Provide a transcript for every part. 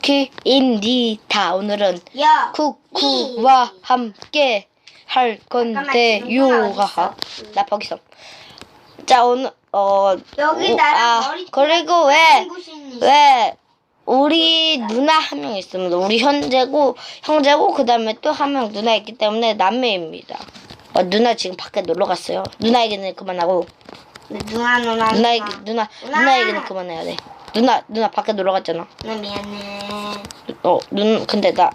키입니다. 오늘은 야. 쿠쿠와 함께 할 건데요. 하하. 나 거기서. 자 오늘 어 여기 오, 나랑 아, 그리고 왜 왜 우리 누나 한 명 있습니다. 우리 현재고 형제고 그 다음에 또 한 명 누나 있기 때문에 남매입니다. 어, 누나 지금 밖에 놀러 갔어요. 누나 얘기는 그만하고 누나 누나 누나 누나 누나. 누나 얘기는 그만해야 돼. 누나 누나 밖에 놀러 갔잖아. 누나 미안해 어눈 근데 나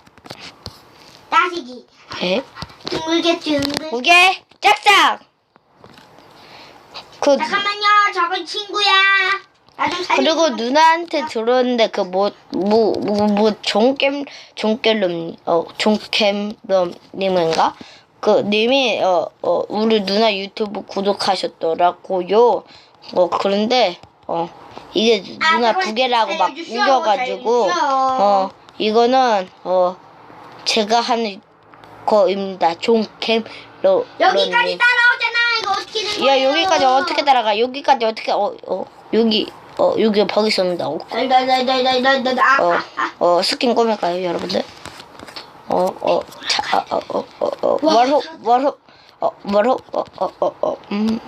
따시기 에? 둥글겠지 둥글 무게 짝짝. 그 잠깐만요 저건 친구야 나 좀 살려 그리고 누나한테 들었는데 그 뭐 뭐뭐 종겜 종겜름 어 종캠럼님인가 그 님이 어, 어 우리 누나 유튜브 구독하셨더라고요. 어 그런데 어 이게 아, 누나 그걸 부계라고 막 살려주셔, 우겨가지고 살려주셔. 어 이거는 어 제가 하는 거입니다. 종캠 러 여기까지. 따라오잖아 이거 어떻게 된 거야 야 여기까지 어떻게 따라가? 여기까지 어떻게 어 어 여기 어 여기 온다고. 날날날날날날 어, 아, 아, 어, 스킨 꾸밀까요, 여러분들? 어, 어, 자, 어, 어, 어, 어, 와, 월호, 월호, 어, 월호, 어, 어, 어, 어, 음,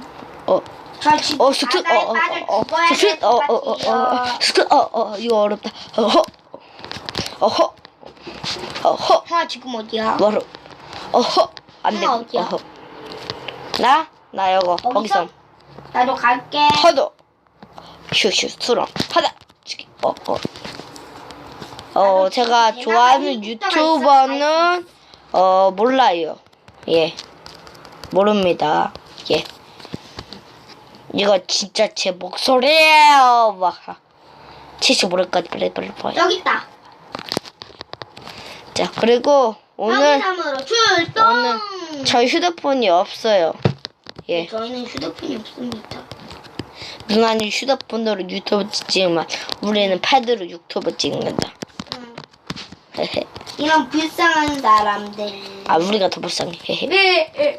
어, 저 지금 어, 어, 바다에 어, 빠져 어, 어, 죽어야 스킨, 될것 어, 어, 어, 어, 같아요. 스킨, 어, 어, 이거 어렵다. 어허, 어허, 어허, 형 지금 어디야? 월호, 어허, 안 돼, 형 어디야? 어허. 나, 나 이거, 거기서, 나도 갈게 허도, 슈슈, 수렁, 하다, 치기, 어, 어. 어, 제가 좋아하는 유튜버는 어 몰라요. 예, 모릅니다. 예. 이거 진짜 제 목소리예요. 막 치시 모를까 빨리 빨리 빨리. 저기 있다 자 그리고 오늘 출동 오늘 저희 휴대폰이 없어요. 예, 저희는 휴대폰이 없습니다 누나는 휴대폰으로 유튜브 찍지만 우리는 패드로 유튜브 찍는다. 응. 이런 불쌍한 사람들 아 우리가 더 불쌍해. 헤헤.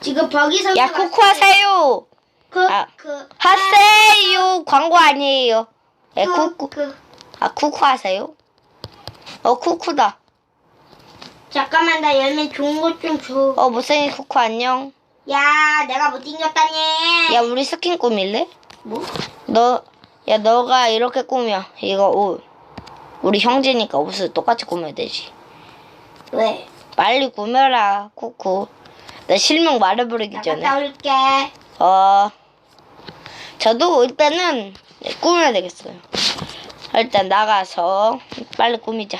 어. 지금 벽이 선수 야 코코 하세요. 그, 아, 그, 하세요. 광고 아니에요. 예, 그, 쿠쿠. 그. 아, 쿠쿠 하세요? 어, 쿠쿠다. 잠깐만 나 열매 좋은 것 좀 줘. 어, 못생긴 쿠쿠 안녕. 야 내가 못생겼다니. 야, 우리 스킨 꾸밀래? 뭐? 너, 야, 너가 이렇게 꾸며. 이거 옷. 우리 형제니까 옷을 똑같이 꾸며야 되지. 왜? 빨리 꾸며라, 쿠쿠. 나 실명 말해버리기 나 전에. 갔다 올게. 어, 저도 일단은 네, 꾸며야 되겠어요. 일단 나가서 빨리 꾸미자.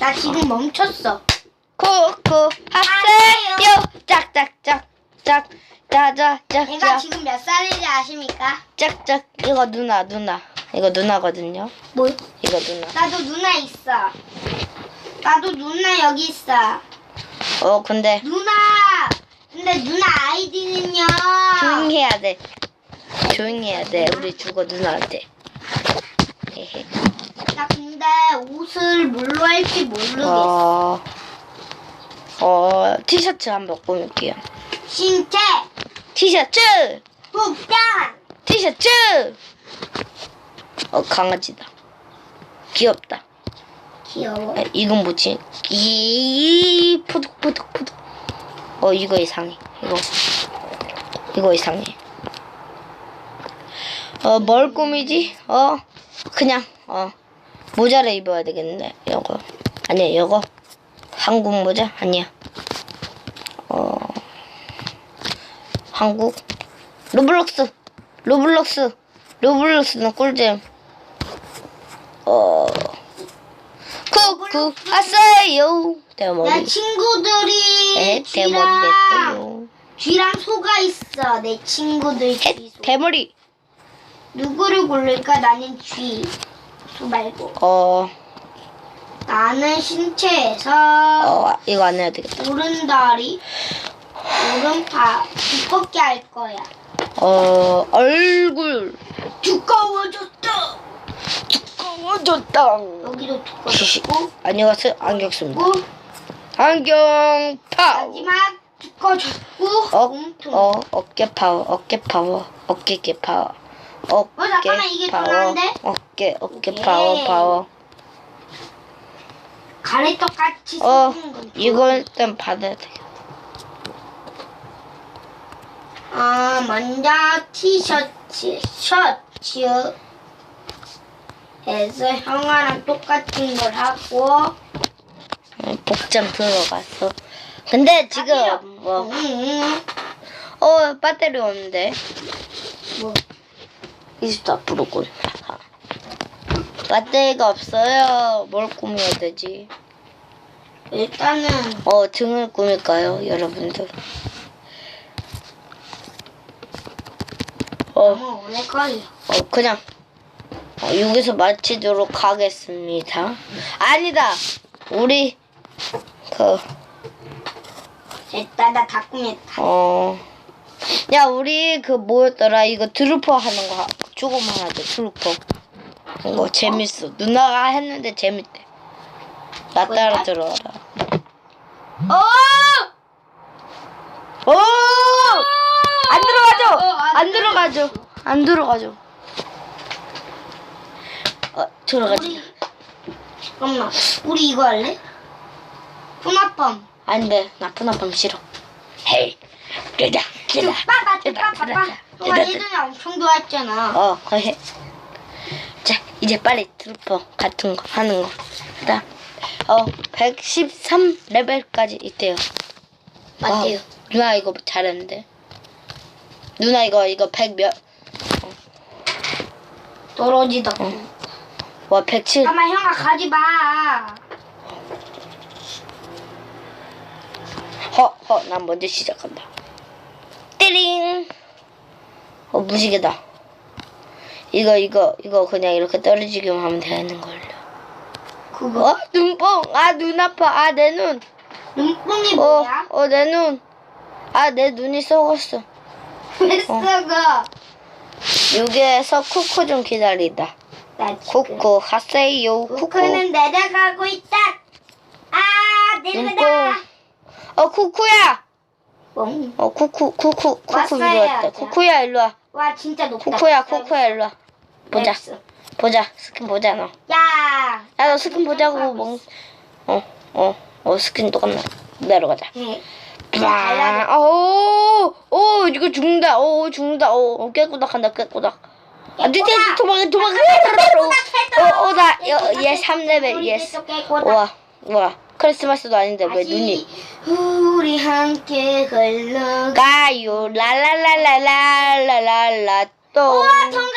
나 지금 멈췄어. 쿠쿠 하세요 짝짝짝 짝 짜자짝 내가 지금 몇 살인지 아십니까? 짝짝 이거 누나 누나 이거 누나거든요 뭐? 이거 누나 나도 누나 있어. 나도 누나 여기 있어. 어 근데 누나. 근데 누나 아이디는요. 조용히 해야 돼 조용히 해야 돼 우리 죽어 누나한테 헤헤. 나 근데 옷을 뭘로 할지 모르겠어. 어, 어 티셔츠 한번 꾸밀게요 신체, 티셔츠 복장. 티셔츠 어 강아지다 귀엽다 귀여워. 아, 이건 뭐지? 이 푸득푸득푸득. 어 이거 이상해. 이거 이거 이상해. 어 뭘 꾸미지? 어 그냥 어 모자를 입어야 되겠네. 이거 아니야 이거 한국 모자 아니야. 어 한국 로블록스 로블록스 로블록스는 꿀잼. 어. 쿠쿠 하세요 내 대머리 친구들이 에 대머리 쥐랑 됐어요 쥐랑 소가 있어. 내 친구들 헷쥐 소. 대머리 누구를 고를까? 나는 쥐. 소 말고. 어, 나는 신체에서 어 이거 안 해야 되겠다 오른다리, 오른팔 두껍게 할 거야. 어 얼굴 두꺼워졌다. 두꺼워졌다. 여기도 시시 두꺼워졌고, 안녕하세요. 안경 씁니다. 그리고 안경 파워. 마지막 두꺼워졌고, 어, 몸통. 어 어깨 파워 어깨 파워 어깨 개 파워. 어깨 잠깐만, 이게 파워 돌아가는데? 어깨 어깨 예. 파워 파워. 가래 똑같이 어 쓰는 건 이거 일단 받아야 돼. 아, 먼저 티셔츠, 셔츠. 에서 형아랑 똑같은 걸 하고. 어, 복장 들어갔어 근데 지금 뭐 응, 어 배터리 없는데 뭐, 24% 꼴. 배터리가 없어요. 뭘 꾸며야 되지? 일단은, 어, 등을 꾸밀까요, 여러분들? 어, 너무 오래 걸려. 어 그냥 어, 여기서 마치도록 하겠습니다. 아니다. 우리 그 됐다, 나다 꾸몄다. 어. 야, 우리 그 뭐였더라? 이거 드루퍼 하는 거 하- 조금 하나 돼. 드루퍼. 이거 재밌어. 누나가 했는데 재밌대. 나 따라 들어와라. 어! 오! 안 들어가죠? 어, 안안 들어가죠? 안 들어가죠? 어, 들어가지. 우리, 잠깐만, 우리 이거 할래? 푸나펌. 안 돼. 나쁜 아픔 싫어. 헤이. 뜨다, 뜨다. 빠빠, 뜨다, 빠빠, 뜨다. 예전에 엄청 좋아했잖아. 어, 거의. 자, 이제 빨리 드루퍼 같은 거 하는 거. 그다음 어, 113 레벨까지 있대요. 맞대요. 어, 누나 이거 잘했는데. 누나 이거 이거 100 몇? 떨어지다. 와, 107. 잠깐만 형아 가지 마. 허, 허, 난 먼저 시작한다. 띠링. 어, 무지개다. 이거, 이거, 이거 그냥 이렇게 떨어지기만 하면 되는 걸요. 그거 어? 눈뽕. 아, 눈 아파. 아, 내 눈. 눈뽕이 어, 뭐야? 어, 내 눈. 아, 내 눈이 썩었어. 왜 썩어? 여기에서 쿠쿠 좀 기다리다. 나 지금 쿠쿠, 하세요. 쿠쿠. 쿠쿠는 내려가고 있다. 아. 내려가다. 어, 쿠쿠야. 뽕. 어, 쿠쿠, 쿠쿠, 쿠쿠 왔어요, 일로 왔다. 자. 쿠쿠야, 일로 와. 와 진짜 높다. 쿠쿠야, 쿠쿠야, 일로 와. 보자. 됐어. 보자. 스킨 보자, 너. 야. 야, 너 스킨 보자고, 멍. 어, 어, 어, 스킨 똑같나. 내려가자. 네. 아, 오, 오, 이거 죽는다. 오, 죽는다. 오, 오, 깨꼬닥한다, 깨꼬닥. 아, 뒤에 도망가, 도망가. 어, 어, 나, 여, 얘 3레벨, 예스. 우와, 우와. 크리스마스도 아닌데 왜 눈이. 우리 함께 흘러. 가요, 랄랄랄랄랄랄랄라, 또. 우와 통과.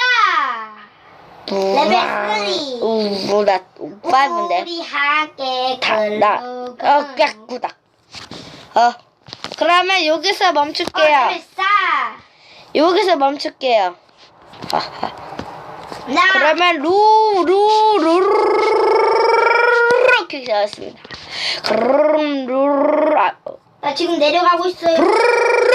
레벨 쓰리. 우, 뭐, 나, 5인데. 우리 함께 흘러. 어, 깨꼬닥. 어, 그러면 여기서 어, 멈출게요. 싸. 여기서 멈출게요. 나. 그러면 루, 루, 루, 이렇게 되었습니다. 그럼 루, 아, 나 지금 내려가고 있어요.